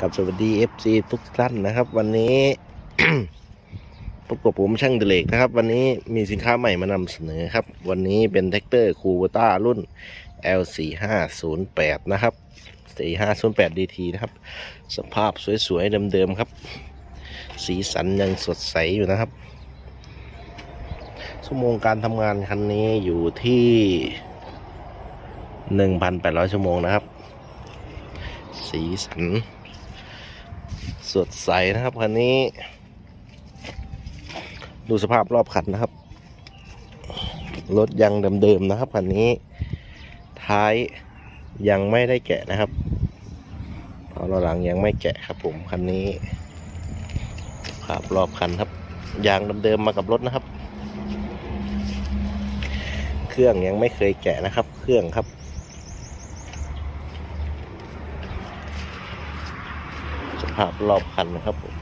กับสวัสดี FC ทุกท่านนะครับ วันนี้พบกับผมช่างเดเลกนะครับ วันนี้มีสินค้าใหม่มานำเสนอครับ วันนี้เป็นแท็กเตอร์คูเวต้ารุ่น L4508 นะครับ 4508 DT นะครับ สภาพสวยๆเดิมๆครับ สีสันยังสดใสอยู่นะครับ ชั่วโมงการทำงานคันนี้อยู่ที่ 1,800 ชั่วโมงนะครับ สีสัน สดใสนะครับคันนี้ ดูสภาพรอบคันนะครับ รถยังเดิมๆนะครับคันนี้ ท้ายยังไม่ได้แกะนะครับเพราหลังยังไม่แกะครับผมคันนี้ภาพรอบคันครับ ยางเดิมๆมากับรถนะครับ เครื่องยังไม่เคยแกะนะครับ เครื่องครับ ภาพรอบคันนะครับผม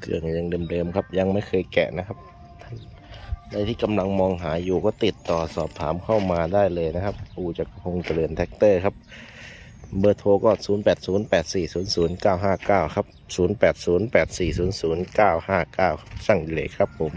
เครื่องยังเดิมๆครับ ยังไม่เคยแกะนะครับท่านใครที่กำลังมองหาอยู่ก็ติดต่อสอบถามเข้ามาได้เลยนะครับ อูจักพงเจริญแท็กเตอร์ครับ เบอร์โทรก็ 0 8 0 8 4 0 0 9 5 9 ครับ 0 8 0 8 4 0 0 9 5 9 สั่งเลยครับผม